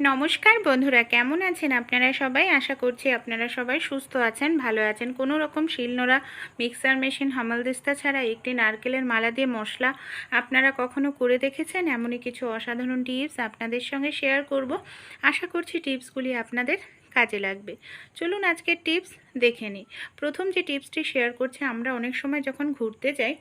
নমস্কার বন্ধুরা, কেমন আছেন আপনারা সবাই? আশা করছি আপনারা সবাই সুস্থ আছেন, ভালো আছেন। কোনো রকম শিলনোড়া মিক্সার মেশিন, হামালদিস্তা ছাড়া একটি নারকেলের মালা দিয়ে মশলা আপনারা কখনো করে দেখেছেন? এমনই কিছু অসাধারণ টিপস আপনাদের সঙ্গে শেয়ার করব। আশা করছি টিপসগুলি আপনাদের কাজে লাগবে। চলুন আজকের টিপস দেখে নিই। প্রথম যে টিপসটি শেয়ার করছে, আমরা অনেক সময় যখন ঘুরতে যাই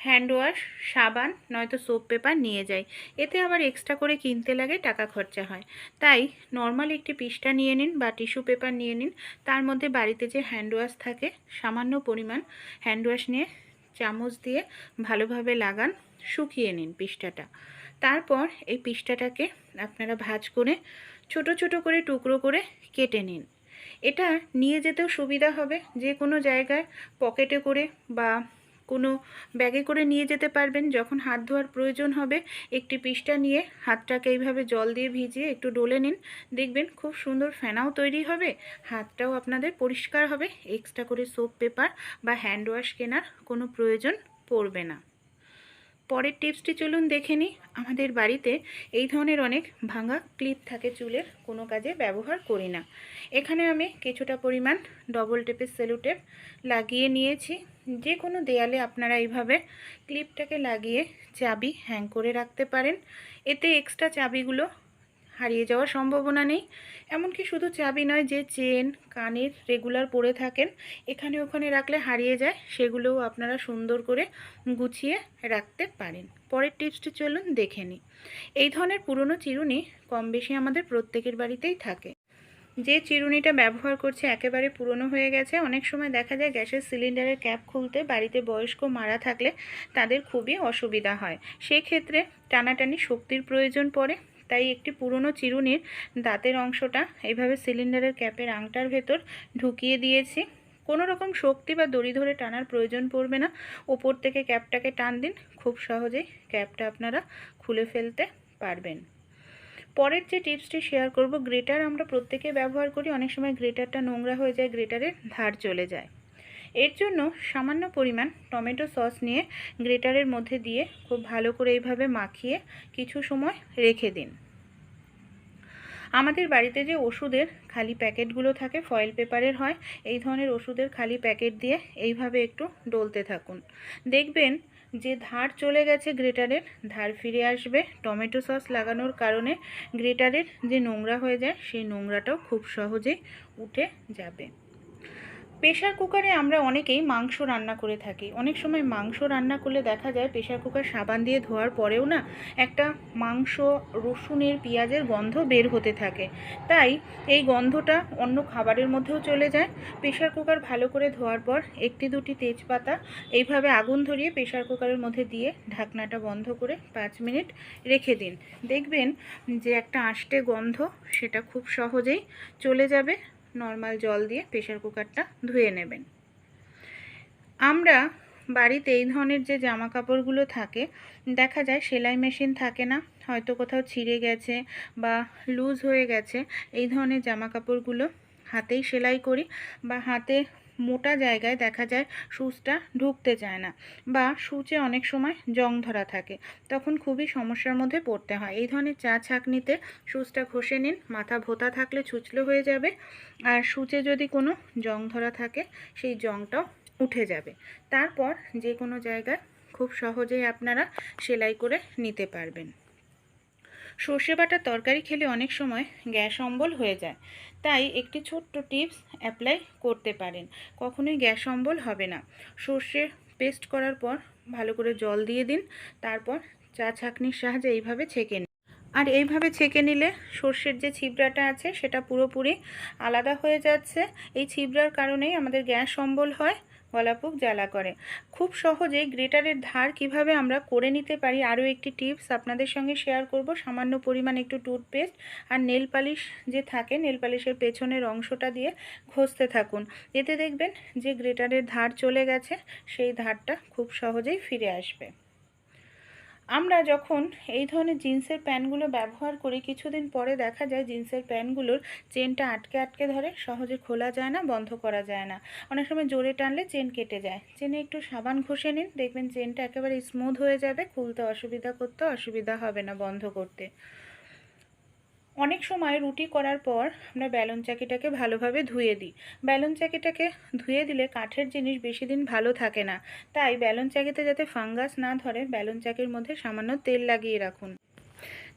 হ্যান্ড ওয়াশ, সাবান, নয়তো সোপ পেপার নিয়ে যাই। এতে আবার এক্সট্রা করে কিনতে লাগে, টাকা খরচা হয়। তাই নর্মাল একটি পিসটা নিয়ে নিন বা টিস্যু পেপার নিয়ে নিন। তার মধ্যে বাড়িতে যে হ্যান্ড ওয়াশ থাকে, সামান্য পরিমাণ হ্যান্ড ওয়াশ নিয়ে চামচ দিয়ে ভালোভাবে লাগান, শুকিয়ে নিন পিসটাটা তারপর এই পিসটাটাকে আপনারা ভাজ করে ছোট ছোট করে টুকরো করে কেটে নিন। এটা নিয়ে যেতেও সুবিধা হবে। যে কোনো জায়গায় পকেটে করে বা কোনো ব্যাগে করে নিয়ে যেতে পারবেন। যখন হাত ধোয়ার প্রয়োজন হবে, একটি পিসটা নিয়ে হাতটাকে এইভাবে জল দিয়ে ভিজিয়ে একটু ডলে নিন। দেখবেন খুব সুন্দর ফেনাও তৈরি হবে, হাতটাও আপনাদের পরিষ্কার হবে। এক্সট্রা করে সোপ, পেপার বা হ্যান্ড ওয়াশ কেনার কোনো প্রয়োজন পড়বে না। পরের টিপসটি চলুন দেখে নিই। আমাদের বাড়িতে এই ধরনের অনেক ভাঙা ক্লিপ থাকে চুলের, কোনো কাজে ব্যবহার করি না। এখানে আমি কিছুটা পরিমাণ ডবল টেপের সেলুটেপ লাগিয়ে নিয়েছি। যে কোনো দেয়ালে আপনারা এইভাবে ক্লিপটাকে লাগিয়ে চাবি হ্যাং করে রাখতে পারেন। এতে এক্সট্রা চাবিগুলো হারিয়ে যাওয়ার সম্ভাবনা নেই। এমনকি শুধু চাবি নয়, যে চেন কানের রেগুলার পরে থাকেন, এখানে ওখানে রাখলে হারিয়ে যায়, সেগুলোও আপনারা সুন্দর করে গুছিয়ে রাখতে পারেন। পরের টিপসটি চলুন দেখে নিই। এই ধরনের পুরনো চিরুনি কম বেশি আমাদের প্রত্যেকের বাড়িতেই থাকে। যে চিরুনিটা ব্যবহার করছে একেবারে পুরনো হয়ে গেছে, অনেক সময় দেখা যায় গ্যাসের সিলিন্ডারের ক্যাপ খুলতে বাড়িতে বয়স্ক মারা থাকলে তাদের খুবই অসুবিধা হয়। সেক্ষেত্রে টানাটানি শক্তির প্রয়োজন পড়ে, তাই একটি পুরনো চিরুনির দাঁতের অংশটা এইভাবে সিলিন্ডারের ক্যাপের আংটার ভেতর ঢুকিয়ে দিয়েছি। কোনো রকম শক্তি বা দড়ি ধরে টানার প্রয়োজন পড়বে না। ওপর থেকে ক্যাপটাকে টান দিন, খুব সহজেই ক্যাপটা আপনারা খুলে ফেলতে পারবেন। পরের যে টিপসটি শেয়ার করব, গ্রেটার আমরা প্রত্যেকে ব্যবহার করি, অনেক সময় গ্রেটারটা নোংরা হয়ে যায়, গ্রেটারের ধার চলে যায়। এর জন্য সামান্য পরিমাণ টমেটো সস নিয়ে গ্রেটারের মধ্যে দিয়ে খুব ভালো করে এইভাবে মাখিয়ে কিছু সময় রেখে দিন। আমাদের বাড়িতে যে ওষুধের খালি প্যাকেটগুলো থাকে, ফয়েল পেপারের হয়, এই ধরনের ওষুধের খালি প্যাকেট দিয়ে এইভাবে একটু ডলতে থাকুন। দেখবেন যে ধার চলে গেছে গ্রেটারের, ধার ফিরে আসবে। টমেটো সস লাগানোর কারণে গ্রেটারের যে নোংরা হয়ে যায়, সেই নোংরাটাও খুব সহজে উঠে যাবে। প্রেশার কুকারে আমরা অনেকেই মাংস রান্না করে থাকি। অনেক সময় মাংস রান্না করলে দেখা যায় প্রেশার কুকার সাবান দিয়ে ধোয়ার পরেও না একটা মাংস, রসুনের, পেঁয়াজের গন্ধ বের হতে থাকে। তাই এই গন্ধটা অন্য খাবারের মধ্যেও চলে যায়। প্রেশার কুকার ভালো করে ধোয়ার পর একটি দুটি তেজপাতা, এইভাবে আগুন ধরিয়ে প্রেশার কুকারের মধ্যে দিয়ে ঢাকনাটা বন্ধ করে পাঁচ মিনিট রেখে দিন। দেখবেন যে একটা আষ্টে গন্ধ সেটা খুব সহজেই চলে যাবে। নর্মাল জল দিয়ে প্রেশার কুকারটা ধুয়ে নেবেন। আমরা বাড়িতে এই ধরনের যে জামা কাপড়গুলো থাকে, দেখা যায় সেলাই মেশিন থাকে না, হয়তো কোথাও ছিঁড়ে গেছে বা লুজ হয়ে গেছে, এই ধরনের জামা কাপড়গুলো হাতেই সেলাই করি বা হাতে মোটা জায়গায় দেখা যায় সুচটা ঢুকতে চায় না বা সুচে অনেক সময় জং ধরা থাকে, তখন খুবই সমস্যার মধ্যে পড়তে হয়। এই ধরনের চা ছাঁকনিতে সুচটা ঘষে নিন, মাথা ভোতা থাকলে ছুচলো হয়ে যাবে আর সুচে যদি কোনো জং ধরা থাকে, সেই জংটাও উঠে যাবে। তারপর যে কোনো জায়গায় খুব সহজেই আপনারা সেলাই করে নিতে পারবেন। সর্ষে বাটার তরকারি খেলে অনেক সময় গ্যাস অম্বল হয়ে যায়। তাই একটি ছোট্ট টিপস অ্যাপ্লাই করতে পারেন। কখনোই গ্যাস অম্বল হবে না। সর্ষে পেস্ট করার পর ভালো করে জল দিয়ে দিন, তারপর চা ছাঁকনির সাহায্যে এইভাবে ছেঁকে নিন। আর এইভাবে ছেঁকে নিলে সর্ষের যে ছিবড়াটা আছে সেটা পুরোপুরি আলাদা হয়ে যাচ্ছে। এই ছিবড়ার কারণেই আমাদের গ্যাস অম্বল হয়। গলাপুক জ্বালা করে। খুব সহজেই গ্রেটারের ধার কীভাবে আমরা করে নিতে পারি আরও একটি টিপস আপনাদের সঙ্গে শেয়ার করব। সামান্য পরিমাণ একটু টুথপেস্ট আর নেল পালিশ যে থাকে, নেল পালিশের পেছনের অংশটা দিয়ে ঘষতে থাকুন। এতে দেখবেন যে গ্রেটারের ধার চলে গেছে, সেই ধারটা খুব সহজেই ফিরে আসবে। আমরা যখন এই ধরনের জিন্সের প্যান্টগুলো ব্যবহার করি, কিছুদিন পরে দেখা যায় জিন্সের প্যান্টগুলোর চেনটা আটকে আটকে ধরে, সহজে খোলা যায় না, বন্ধ করা যায় না। অনেক সময় জোরে টানলে চেন কেটে যায়। চেনে একটু সাবান ঘষে নিন, দেখবেন চেনটা একেবারে স্মুথ হয়ে যাবে, খুলতে অসুবিধা, করতে অসুবিধা হবে না বন্ধ করতে। অনেক সময় রুটি করার পর আমরা ব্যালন চাকিটাকে ভালোভাবে ধুয়ে দিই। ব্যালন চাকিটাকে ধুয়ে দিলে কাঠের জিনিস বেশি দিন ভালো থাকে না। তাই ব্যালন চাকিতে যাতে ফাঙ্গাস না ধরে ব্যালন চাকির মধ্যে সামান্য তেল লাগিয়ে রাখুন।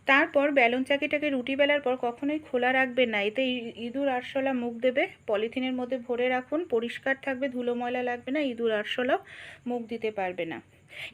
তারপর ব্যালন চাকিটাকে রুটি বেলার পর কখনোই খোলা রাখবেন না। এতে ইঁদুর আরশোলা মুখ দেবে, পলিথিনের মধ্যে ভরে রাখুন, পরিষ্কার থাকবে, ধুলো ময়লা লাগবে না, ইঁদুর আরশোলাও মুখ দিতে পারবে না।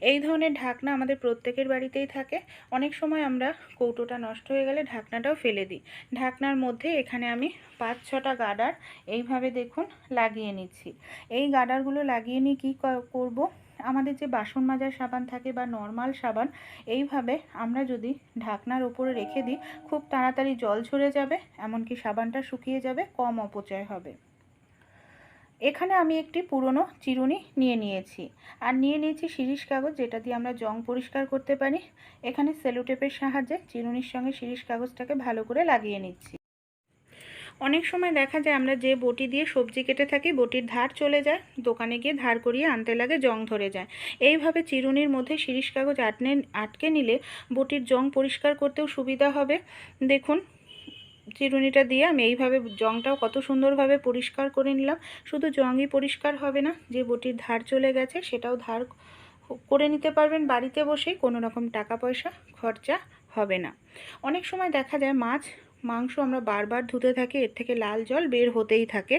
এই ধরনের ঢাকনা আমাদের প্রত্যেকের বাড়িতেই থাকে। অনেক সময় আমরা কৌটোটা নষ্ট হয়ে গেলে ঢাকনাটাও ফেলে দিই। ঢাকনার মধ্যে এখানে আমি পাঁচ ছটা গাডার এইভাবে দেখুন লাগিয়ে নিচ্ছি। এই গাডারগুলো লাগিয়ে নিয়ে কী করব? আমাদের যে বাসন মাজার সাবান থাকে বা নর্মাল সাবান, এইভাবে আমরা যদি ঢাকনার ওপরে রেখে দিই, খুব তাড়াতাড়ি জল ঝরে যাবে, এমনকি সাবানটা শুকিয়ে যাবে, কম অপচয় হবে। এখানে আমি একটি পুরনো চিরুনি নিয়ে নিয়েছি। আর নিয়ে নিয়েছি শিরিষ কাগজ, যেটা দিয়ে আমরা জং পরিষ্কার করতে পারি। এখানে সেলোটেপের সাহায্যে চিরুনির সঙ্গে শিরিষ কাগজটাকে ভালো করে লাগিয়ে নিচ্ছি। অনেক সময় দেখা যায় আমরা যে বটি দিয়ে সবজি কেটে থাকি, বটির ধার চলে যায়, দোকানে গিয়ে ধার করিয়ে আনতে লাগে, জং ধরে যায়। এইভাবে চিরুনির মধ্যে শিরিষ কাগজ আটনে, আটকে নিলে বটির জং পরিষ্কার করতেও সুবিধা হবে। দেখুন চিরুনিটা দিয়ে আমি এইভাবে জংটাও কত সুন্দরভাবে পরিষ্কার করে নিলাম। শুধু জংই পরিষ্কার হবে না, যে বটির ধার চলে গেছে সেটাও ধার করে নিতে পারবেন বাড়িতে বসেই, কোনো রকম টাকা পয়সা খরচা হবে না। অনেক সময় দেখা যায় মাছ, মাংস আমরা বারবার ধুতে থাকি, এর থেকে লাল জল বের হতেই থাকে।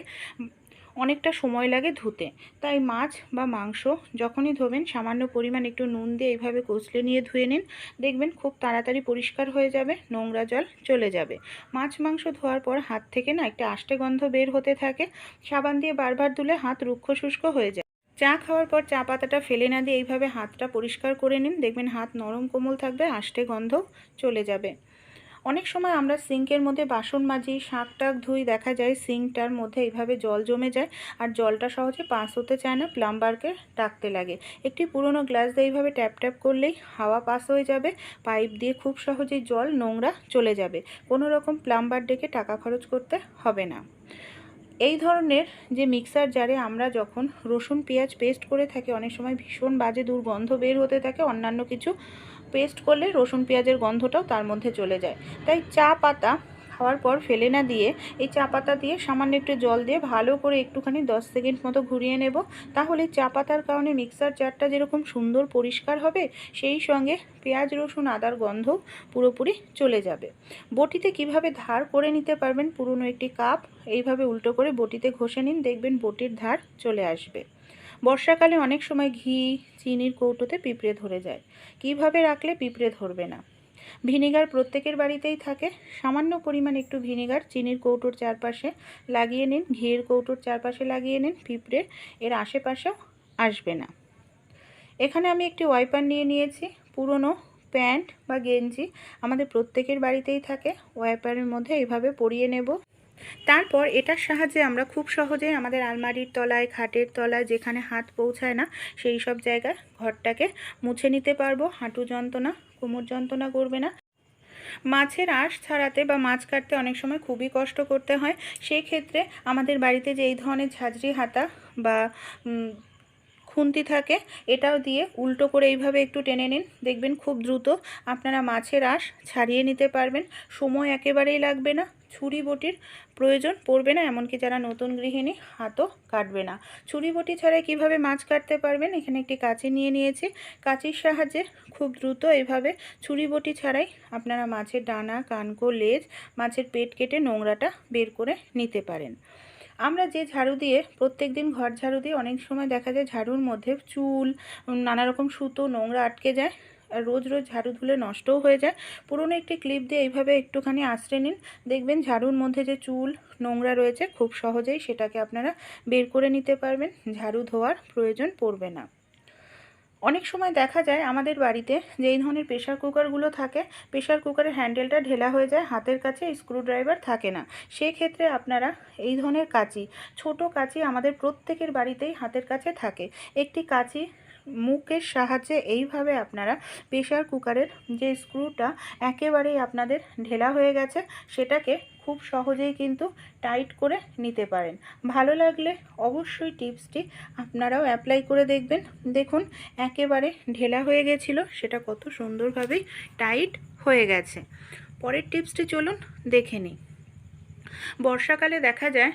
অনেকটা সময় লাগে ধুতে। তাই মাছ বা মাংস যখনই ধোবেন, সামান্য পরিমাণ একটু নুন দিয়ে এইভাবে কচলে নিয়ে ধুয়ে নিন। দেখবেন খুব তাড়াতাড়ি পরিষ্কার হয়ে যাবে, নোংরা জল চলে যাবে। মাছ মাংস ধোয়ার পর হাত থেকে না একটা আষ্টে গন্ধ বের হতে থাকে। সাবান দিয়ে বারবার ধুলে হাত রুক্ষ শুষ্ক হয়ে যায়। চা খাওয়ার পর চা পাতাটা ফেলে না দিয়ে এইভাবে হাতটা পরিষ্কার করে নিন। দেখবেন হাত নরম কোমল থাকবে আষ্টে গন্ধ চলে যাবে। অনেক সময় আমরা সিঙ্কের মধ্যে বাসন মাজি শাক টাক ধুই, দেখা যায় সিঙ্কটার মধ্যে এইভাবে জল জমে যায় আর জলটা সহজে পাস হতে চায় না, প্লাম্বারকে ডাকতে লাগে। একটি পুরনো গ্লাস দিয়ে এইভাবে ট্যাপ ট্যাপ করলেই হাওয়া পাস হয়ে যাবে, পাইপ দিয়ে খুব সহজেই জল, নোংরা চলে যাবে। কোনো রকম প্লাম্বার ডেকে টাকা খরচ করতে হবে না। এই ধরনের যে মিক্সার জারে আমরা যখন রসুন, পেঁয়াজ পেস্ট করে থাকি, অনেক সময় ভীষণ বাজে দুর্গন্ধ বের হতে থাকে, অন্যান্য কিছু পেস্ট করলে রসুন পেঁয়াজের গন্ধটাও তার মধ্যে চলে যায়। তাই চা পাতা খাওয়ার পর ফেলে না দিয়ে এই চা পাতা দিয়ে সামান্য একটু জল দিয়ে ভালো করে একটুখানি দশ সেকেন্ড মতো ঘুরিয়ে নেব। তাহলে চা পাতার কারণে মিক্সার জারটা যেরকম সুন্দর পরিষ্কার হবে, সেই সঙ্গে পেঁয়াজ, রসুন, আদার গন্ধ পুরোপুরি চলে যাবে। বটিতে কীভাবে ধার করে নিতে পারবেন পুরনো একটি কাপ, এইভাবে উল্টো করে বটিতে ঘষে নিন, দেখবেন বটির ধার চলে আসবে। বর্ষাকালে অনেক সময় ঘি, চিনির কৌটোতে পিঁপড়ে ধরে যায়। কীভাবে রাখলে পিঁপড়ে ধরবে না? ভিনিগার প্রত্যেকের বাড়িতেই থাকে। সামান্য পরিমাণ একটু ভিনিগার, চিনির কৌটোর চারপাশে লাগিয়ে নিন। ঘিয়ের কৌটোর চারপাশে লাগিয়ে নিন। পিঁপড়ে এর আশেপাশেও আসবে না। এখানে আমি একটি ওয়াইপার নিয়ে নিয়েছি। পুরনো প্যান্ট বা গেঞ্জি আমাদের প্রত্যেকের বাড়িতেই থাকে। ওয়াইপারের মধ্যে এইভাবে পরিয়ে নেব। তারপর এটার সাহায্যে আমরা খুব সহজে আমাদের আলমারির তলায়, খাটের তলায় যেখানে হাত পৌঁছায় না, সেই সব জায়গায় ঘরটাকে মুছে নিতে পারব। হাঁটু যন্ত্রণা, কোমর যন্ত্রণা করবে না। মাছের আঁশ ছাড়াতে বা মাছ কাটতে অনেক সময় খুবই কষ্ট করতে হয়। সেই ক্ষেত্রে আমাদের বাড়িতে যে এই ধরনের ঝাঁঝরি হাতা বা খুন্তি থাকে, এটাও দিয়ে উল্টো করে এইভাবে একটু টেনে নিন। দেখবেন খুব দ্রুত আপনারা মাছের আঁশ ছাড়িয়ে নিতে পারবেন। সময় একেবারেই লাগবে না। ছুরি বটির প্রয়োজন পড়বে না, এমনকি যারা নতুন গৃহিণী হাতও কাটবে না। ছুরি বটি ছাড়াই কীভাবে মাছ কাটতে পারবেন? এখানে একটি কাঁচি নিয়ে নিয়েছি। কাঁচির সাহায্যে খুব দ্রুত এভাবে ছুরি বটি ছাড়াই আপনারা মাছের ডানা, কানকো, লেজ, মাছের পেট কেটে নোংরাটা বের করে নিতে পারেন। আমরা যে ঝাড়ু দিয়ে, প্রত্যেক দিন ঘর ঝাড়ু দিয়ে অনেক সময় দেখা যায় ঝাড়ুর মধ্যে চুল নানা রকম সুতো, নোংরা আটকে যায়। আর রোজ রোজ ঝাড়ু ধুলে নষ্টও হয়ে যায়। পুরনো একটি ক্লিপ দিয়ে এইভাবে একটুখানি আশ্রে নিন। দেখবেন ঝাড়ুর মধ্যে যে চুল, নোংরা রয়েছে, খুব সহজেই সেটাকে আপনারা বের করে নিতে পারবেন। ঝাড়ু ধোয়ার প্রয়োজন পড়বে না। অনেক সময় দেখা যায় আমাদের বাড়িতে যেই ধরনের প্রেশার কুকারগুলো থাকে প্রেশার কুকারের হ্যান্ডেলটা ঢেলা হয়ে যায়, হাতের কাছে স্ক্রুড্রাইভার থাকে না। সেক্ষেত্রে আপনারা এই ধরনের কাঁচি, ছোট কাঁচি আমাদের প্রত্যেকের বাড়িতেই হাতের কাছে থাকে। একটি কাঁচি মুখের সাহায্যে এইভাবে আপনারা প্রেশার কুকারের যে স্ক্রুটা একেবারেই আপনাদের ঢেলা হয়ে গেছে, সেটাকে খুব সহজেই কিন্তু টাইট করে নিতে পারেন। ভালো লাগলে অবশ্যই টিপসটি আপনারাও অ্যাপ্লাই করে দেখবেন। দেখুন, একেবারে ঢেলা হয়ে গেছিল, সেটা কত সুন্দরভাবেই টাইট হয়ে গেছে। পরের টিপসটি চলুন দেখে নিই। বর্ষাকালে দেখা যায়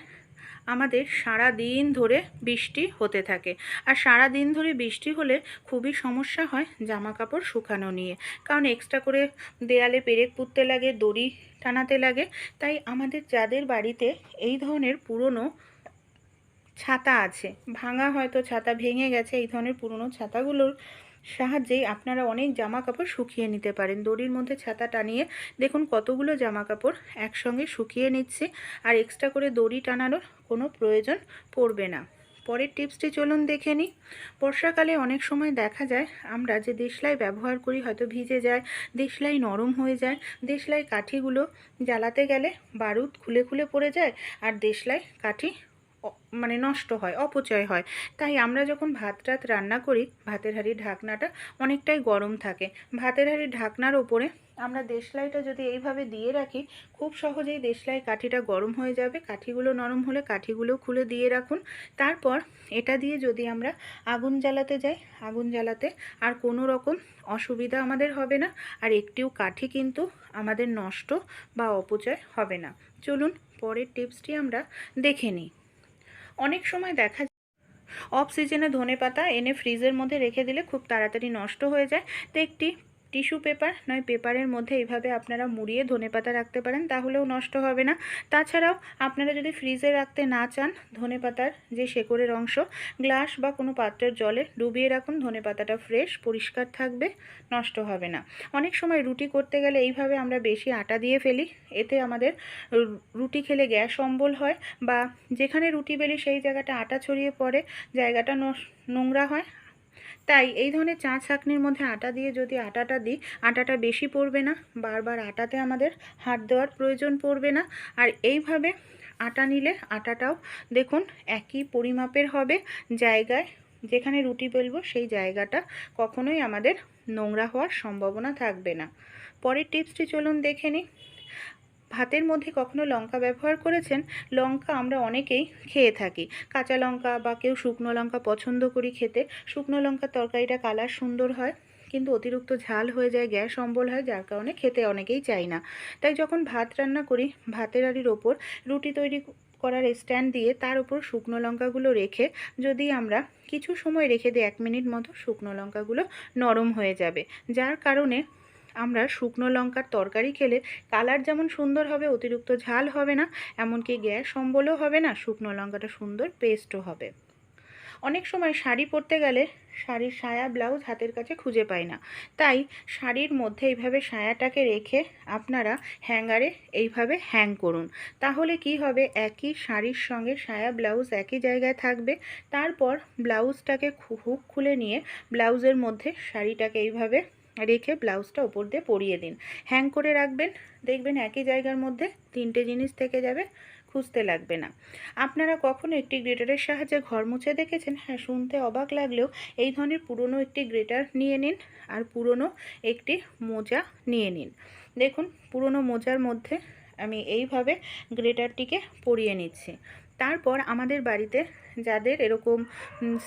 আমাদের সারা দিন ধরে বৃষ্টি হতে থাকে। আর সারা দিন ধরে বৃষ্টি হলে খুবই সমস্যা হয় জামা কাপড় শুকানো নিয়ে। কারণ এক্সট্রা করে দেয়ালে পেরেক পুঁততে লাগে, দড়ি টানাতে লাগে। তাই আমাদের যাদের বাড়িতে এই ধরনের পুরনো ছাতা আছে, ভাঙা হয়তো ছাতা ভেঙে গেছে, এই ধরনের পুরনো ছাতাগুলোর সাহায্যেই আপনারা অনেক জামা কাপড় শুকিয়ে নিতে পারেন। দড়ির মধ্যে ছাতা টানিয়ে দেখুন কতগুলো জামা কাপড় একসঙ্গে শুকিয়ে নিচ্ছে আর এক্সট্রা করে দড়ি টানানোর কোনো প্রয়োজন পড়বে না। পরের টিপসটি চলুন দেখে নিই। বর্ষাকালে অনেক সময় দেখা যায় আমরা যে দেশলাই ব্যবহার করি হয়তো ভিজে যায়, দেশলাই নরম হয়ে যায়, দেশলাই কাঠিগুলো জ্বালাতে গেলে বারুদ খুলে খুলে পড়ে যায় আর দেশলাই কাঠি মানে নষ্ট হয়, অপচয় হয়। তাই আমরা যখন ভাত টাত রান্না করি, ভাতের হাঁড়ির ঢাকনাটা অনেকটাই গরম থাকে। ভাতের হাঁড়ির ঢাকনার ওপরে আমরা দেশলাইটা যদি এইভাবে দিয়ে রাখি, খুব সহজেই দেশলাই কাঠিটা গরম হয়ে যাবে। কাঠিগুলো নরম হলে কাঠিগুলো খুলে দিয়ে রাখুন। তারপর এটা দিয়ে যদি আমরা আগুন জ্বালাতে যাই, আগুন জ্বালাতে আর কোনো রকম অসুবিধা আমাদের হবে না। আর একটিও কাঠি কিন্তু আমাদের নষ্ট বা অপচয় হবে না। চলুন পরের টিপসটি আমরা দেখে নিই। অনেক সময় দেখা যায় অফ সিজনে ধনে পাতা এনে ফ্রিজের মধ্যে রেখে দিলে খুব তাড়াতাড়ি নষ্ট হয়ে যায়। তো একটি টিস্যু পেপার, নয় পেপারের মধ্যে এইভাবে আপনারা মুড়িয়ে ধনে পাতা রাখতে পারেন, তাহলেও নষ্ট হবে না। তাছাড়াও আপনারা যদি ফ্রিজে রাখতে না চান ধনে পাতার যে শেকড়ের অংশ, গ্লাস বা কোনো পাত্রের জলে ডুবিয়ে রাখুন, ধনে পাতাটা ফ্রেশ, পরিষ্কার থাকবে, নষ্ট হবে না। অনেক সময় রুটি করতে গেলে এইভাবে আমরা বেশি আটা দিয়ে ফেলি, এতে আমাদের রুটি খেলে গ্যাস অম্বল হয় বা যেখানে রুটি বেলি সেই জায়গাটা আটা ছড়িয়ে পড়ে, জায়গাটা নোংরা হয় তাই এই ধরনের চা ছাঁকনির মধ্যে আটা দিয়ে যদি আটাটা দিই, আটাটা বেশি পড়বে না। বারবার আটাতে আমাদের হাত দেওয়ার প্রয়োজন পড়বে না। আর এইভাবে আটা নিলে আটাটাও দেখুন একই পরিমাপের হবে। জায়গায় যেখানে রুটি বেলবো সেই জায়গাটা কখনোই আমাদের নোংরা হওয়ার সম্ভাবনা থাকবে না। পরের টিপসটি চলুন দেখে নিই। ভাতের মধ্যে কখনো লঙ্কা ব্যবহার করেছেন? লঙ্কা আমরা অনেকেই খেয়ে থাকি। কাঁচা লঙ্কা বা কেউ শুকনো লঙ্কা পছন্দ করি খেতে। শুকনো লঙ্কার তরকারিটা কালার সুন্দর হয়, কিন্তু অতিরিক্ত ঝাল হয়ে যায়, গ্যাস অম্বল হয়, যার কারণে খেতে অনেকেই চাই না। তাই যখন ভাত রান্না করি, ভাতের হাঁড়ির ওপর রুটি তৈরি করার স্ট্যান্ড দিয়ে তার উপর শুকনো লঙ্কাগুলো রেখে যদি আমরা কিছু সময় রেখে দিই, এক মিনিট মতো শুকনো লঙ্কাগুলো নরম হয়ে যাবে। যার কারণে আমরা শুকনো লঙ্কার তরকারি খেলে কালার যেমন সুন্দর হবে, অতিরিক্ত ঝাল হবে না, এমনকি গ্যাস অম্বলও হবে না, শুকনো লঙ্কাটা সুন্দর পেস্টও হবে। অনেক সময় শাড়ি পরতে গেলে শাড়ির সায়া ব্লাউজ হাতের কাছে খুঁজে পাই না। তাই শাড়ির মধ্যে এইভাবে সায়াটাকে রেখে আপনারা হ্যাঙ্গারে এইভাবে হ্যাং করুন। তাহলে কি হবে? একই শাড়ির সঙ্গে সায়া ব্লাউজ একই জায়গায় থাকবে। তারপর ব্লাউজটাকে হুক খুলে নিয়ে ব্লাউজের মধ্যে শাড়িটাকে এইভাবে রেখে ব্লাউজটা ওপর দিয়ে পরিয়ে দিন। হ্যাং করে রাখবেন। দেখবেন একই জায়গার মধ্যে তিনটে জিনিস থেকে যাবে, খুঁজতে লাগবে না। আপনারা কখনো একটি গ্রেটারের সাহায্যে ঘর মুছে দেখেছেন? হ্যাঁ শুনতে অবাক লাগলেও এই ধরনের পুরনো একটি গ্রেটার নিয়ে নিন আর পুরনো একটি মোজা নিয়ে নিন। দেখুন, পুরনো মোজার মধ্যে আমি এইভাবে গ্রেটারটিকে পরিয়ে নিচ্ছি। তারপর আমাদের বাড়িতে যাদের এরকম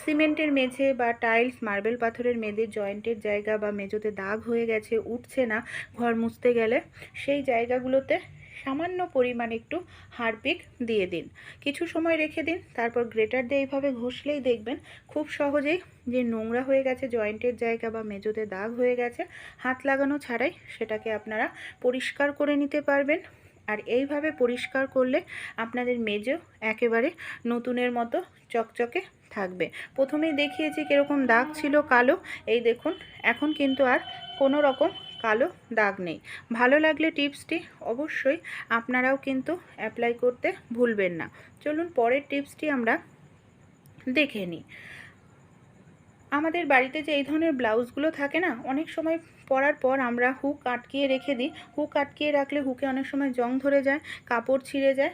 সিমেন্টের মেঝে বা টাইলস, মার্বেল পাথরের মেঝের জয়েন্টের জায়গা বা মেঝোতে দাগ হয়ে গেছে, উঠছে না, ঘর মুছতে গেলে সেই জায়গাগুলোতে সামান্য পরিমাণ একটু হারপিক দিয়ে দিন। কিছু সময় রেখে দিন, তারপর গ্রেটার দিয়ে এইভাবে ঘষলেই দেখবেন খুব সহজেই যে নোংরা হয়ে গেছে জয়েন্টের জায়গা বা মেজোতে দাগ হয়ে গেছে, হাত লাগানো ছাড়াই সেটাকে আপনারা পরিষ্কার করে নিতে পারবেন। আর এইভাবে পরিষ্কার করলে আপনাদের মেজো একেবারে নতুনের মতো চকচকে থাকবে। প্রথমেই দেখিয়েছি কীরকম দাগ ছিল কালো, এই দেখুন, এখন কিন্তু আর কোনো রকম কালো দাগ নেই। ভালো লাগলে টিপসটি অবশ্যই আপনারাও কিন্তু অ্যাপ্লাই করতে ভুলবেন না। চলুন পরের টিপসটি আমরা দেখে নিই। আমাদের বাড়িতে যে এই ধরনের ব্লাউজগুলো থাকে না, অনেক সময় পরার পর আমরা হুক আটকিয়ে রেখে দিই। হুক আটকিয়ে রাখলে হুকে অনেক সময় জং ধরে যায়, কাপড় ছিঁড়ে যায়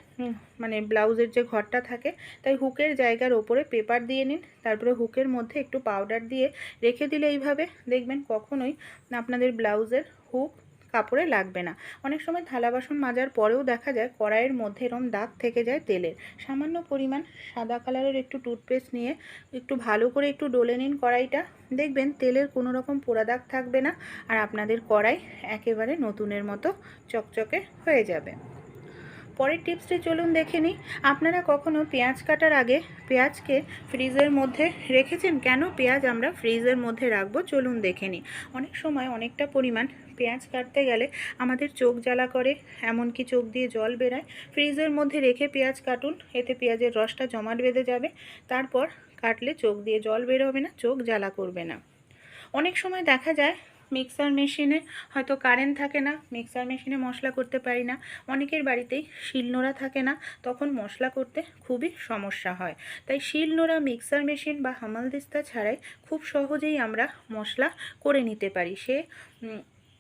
মানে ব্লাউজের যে ঘরটা থাকে। তাই হুকের জায়গার ওপরে পেপার দিয়ে নিন, তারপরে হুকের মধ্যে একটু পাউডার দিয়ে রেখে দিলে এইভাবে দেখবেন কখনোই আপনাদের ব্লাউজের হুক কাপড়ে লাগবে না। অনেক সময় থালা বাসন মাজার পরেও দেখা যায় কড়াইয়ের মধ্যে এরম দাগ থেকে যায় তেলের। সামান্য পরিমাণ সাদা কালারের একটু টুথপেস্ট নিয়ে একটু ভালো করে একটু ডলে নিন কড়াইটা। দেখবেন তেলের কোনো রকম পোড়া দাগ থাকবে না আর আপনাদের কড়াই একেবারে নতুনের মতো চকচকে হয়ে যাবে। পরের টিপসটি চলুন দেখে নিই। আপনারা কখনো পেঁয়াজ কাটার আগে পেঁয়াজকে ফ্রিজের মধ্যে রেখেছেন? কেন পেঁয়াজ আমরা ফ্রিজের মধ্যে রাখব? চলুন দেখে নিই। অনেক সময় অনেকটা পরিমাণ পেঁয়াজ কাটতে গেলে আমাদের চোখ জ্বালা করে, এমনকি চোখ দিয়ে জল বেরায়। ফ্রিজের মধ্যে রেখে পেঁয়াজ কাটুন, এতে পেঁয়াজের রসটা জমাট বেঁধে যাবে। তারপর কাটলে চোখ দিয়ে জল বেরোবে না, চোখ জ্বালা করবে না। অনেক সময় দেখা যায় মিক্সার মেশিনে হয়তো কারেন্ট থাকে না মিক্সার মেশিনে মশলা করতে পারি না। অনেকের বাড়িতেই শিলনোড়া থাকে না, তখন মশলা করতে খুবই সমস্যা হয়। তাই শিলনোড়া মিক্সার মেশিন বা হামালদিস্তা ছাড়াই খুব সহজেই আমরা মশলা করে নিতে পারি। সে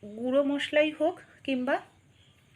গুঁড়ো মশলাই হোক কিংবা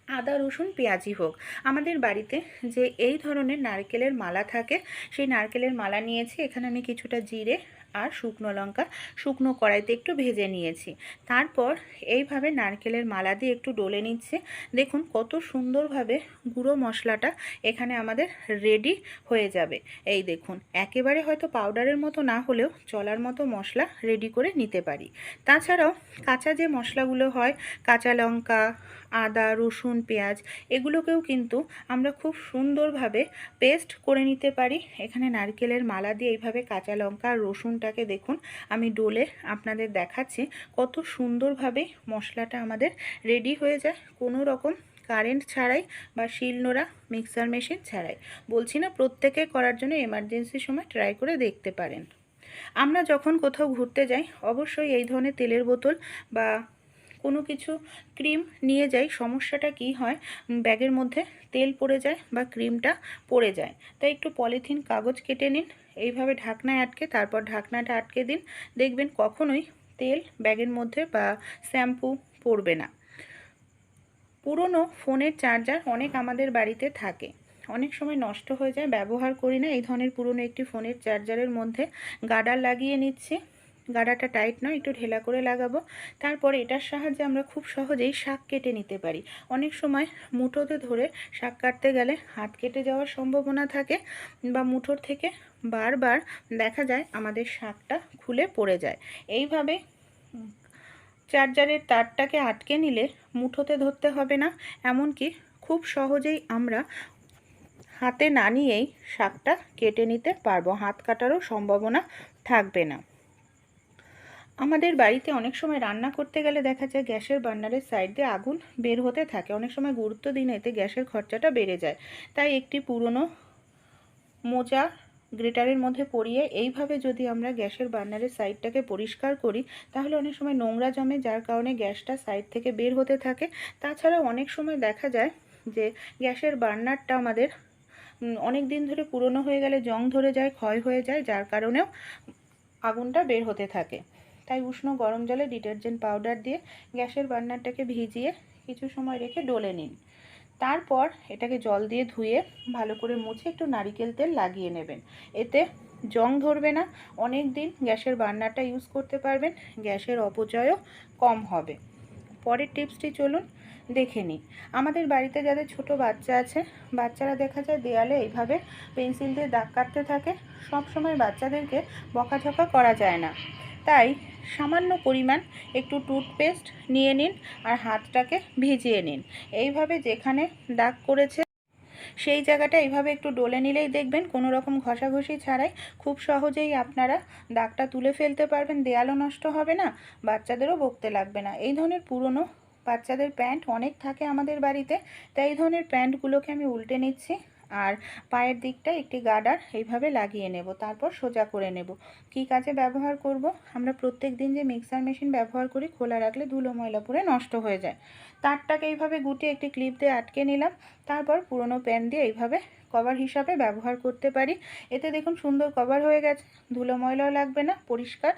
আদা, রসুন, পেঁয়াজি হোক। আমাদের বাড়িতে যে এই ধরনের নারকেলের মালা থাকে, সেই নারকেলের মালা নিয়েছি। এখানে আমি কিছুটা জিরে আর শুকনো লঙ্কা শুকনো কড়াইতে একটু ভেজে নিয়েছি। তারপর এইভাবে নারকেলের মালা দিয়ে একটু ডলে নিচ্ছে। দেখুন কত সুন্দরভাবে গুঁড়ো মশলাটা এখানে আমাদের রেডি হয়ে যাবে। এই দেখুন, একেবারে হয়তো পাউডারের মতো না হলেও চলার মতো মশলা রেডি করে নিতে পারি। তাছাড়াও কাঁচা যে মশলাগুলো হয়, কাঁচা লঙ্কা আদা, রসুন, পেঁয়াজ এগুলোকেও কিন্তু আমরা খুব সুন্দরভাবে পেস্ট করে নিতে পারি। এখানে নারকেলের মালা দিয়ে এইভাবে কাঁচা লঙ্কা আর রসুনটাকে দেখুন, আমি ডোলে আপনাদের দেখাচ্ছি কত সুন্দরভাবে মশলাটা আমাদের রেডি হয়ে যায়। কোনো রকম কারেন্ট ছাড়াই বা শিলনোড়া মিক্সার মেশিন ছাড়াই। বলছি না প্রত্যেকে করার জন্য এমার্জেন্সি সময় ট্রাই করে দেখতে পারেন। আমরা যখন কোথাও ঘুরতে যাই, অবশ্যই এই ধরনের তেলের বোতল বা কোনো কিছু ক্রিম নিয়ে যাই, সমস্যাটা কি হয়? ব্যাগের মধ্যে তেল পড়ে যায় বা ক্রিমটা পড়ে যায়। তাই একটু পলিথিন কাগজ কেটে নিন, এইভাবে ঢাকনায় আটকে, তারপর ঢাকনাটা আটকে দিন। দেখবেন কখনোই তেল ব্যাগের মধ্যে বা শ্যাম্পু পড়বে না। পুরনো ফোনের চার্জার অনেক আমাদের বাড়িতে থাকে। অনেক সময় নষ্ট হয়ে যায়, ব্যবহার করি না। এই ধরনের পুরনো একটি ফোনের চার্জারের মধ্যে গার্ডার লাগিয়ে নিচ্ছি। গাডারটা টাইট নয়, একটু ঢেলা করে লাগাবো। তারপরে এটার সাহায্যে আমরা খুব সহজেই শাক কেটে নিতে পারি। অনেক সময় মুঠোতে ধরে শাক কাটতে গেলে হাত কেটে যাওয়ার সম্ভাবনা থাকে বা মুঠোর থেকে বারবার দেখা যায় আমাদের শাকটা খুলে পড়ে যায়। এইভাবে চার্জারের তারটাকে আটকে নিলে মুঠোতে ধরতে হবে না, এমনকি খুব সহজেই আমরা হাতে না নিয়েই শাকটা কেটে নিতে পারব। হাত কাটারও সম্ভাবনা থাকবে না। আমাদের বাড়িতে অনেক সময় রান্না করতে গেলে দেখা যায় গ্যাসের বার্নারের সাইড দিয়ে আগুন বের হতে থাকে। অনেক সময় গুরুত্ব দিন এতে গ্যাসের খরচাটা বেড়ে যায়। তাই একটি পুরনো মোজা গ্রেটারের মধ্যে পরিয়ে এইভাবে যদি আমরা গ্যাসের বার্নারের সাইডটাকে পরিষ্কার করি, তাহলে অনেক সময় নোংরা জমে, যার কারণে গ্যাসটা সাইড থেকে বের হতে থাকে। তাছাড়া অনেক সময় দেখা যায় যে গ্যাসের বার্নারটা আমাদের অনেক দিন ধরে পুরনো হয়ে গেলে জং ধরে যায়, ক্ষয় হয়ে যায়, যার কারণেও আগুনটা বের হতে থাকে। তাই উষ্ণ গরম জলে ডিটারজেন্ট পাউডার দিয়ে গ্যাসের বার্নারটাকে ভিজিয়ে কিছু সময় রেখে ডলে নিন। তারপর এটাকে জল দিয়ে ধুয়ে ভালো করে মুছে একটু নারিকেল তেল লাগিয়ে নেবেন। এতে জং ধরবে না, অনেক দিন গ্যাসের বার্নারটা ইউজ করতে পারবেন, গ্যাসের অপচয়ও কম হবে। পরের টিপসটি চলুন দেখে নিই। আমাদের বাড়িতে যাদের ছোট বাচ্চা আছে, বাচ্চারা দেখা যায় দেয়ালে এইভাবে পেন্সিল দিয়ে দাগ কাটতে থাকে। সব সময় বাচ্চাদেরকে বকাঝকা করা যায় না। তাই সামান্য পরিমাণ একটু টুথপেস্ট নিয়ে নিন আর হাতটাকে ভিজিয়ে নিন। এইভাবে যেখানে দাগ করেছে সেই জায়গাটা এইভাবে একটু ডলে নিলেই দেখবেন কোনো রকম ঘষাঘষি ছাড়াই খুব সহজেই আপনারা দাগটা তুলে ফেলতে পারবেন, দেয়ালও নষ্ট হবে না, বাচ্চাদেরও বকতে লাগবে না। এই ধরনের পুরনো বাচ্চাদের প্যান্ট অনেক থাকে আমাদের বাড়িতে, তাই এই ধরনের প্যান্টগুলোকে আমি উল্টে নিচ্ছি। আর পায়ের দিকটা একটি গার্ডার এইভাবে লাগিয়ে নেব, তারপর সোজা করে নেব। কী কাজে ব্যবহার করব? আমরা প্রত্যেক দিন যে মিক্সার মেশিন ব্যবহার করি, খোলা রাখলে ধুলো ময়লা পরে নষ্ট হয়ে যায়। তারটাকে এইভাবে গুটিয়ে একটি ক্লিপ দিয়ে আটকে নিলাম। তারপর পুরনো প্যান দিয়ে এইভাবে কভার হিসাবে ব্যবহার করতে পারি। এতে দেখুন সুন্দর কভার হয়ে গেছে। ধুলো ময়লাও লাগবে না, পরিষ্কার।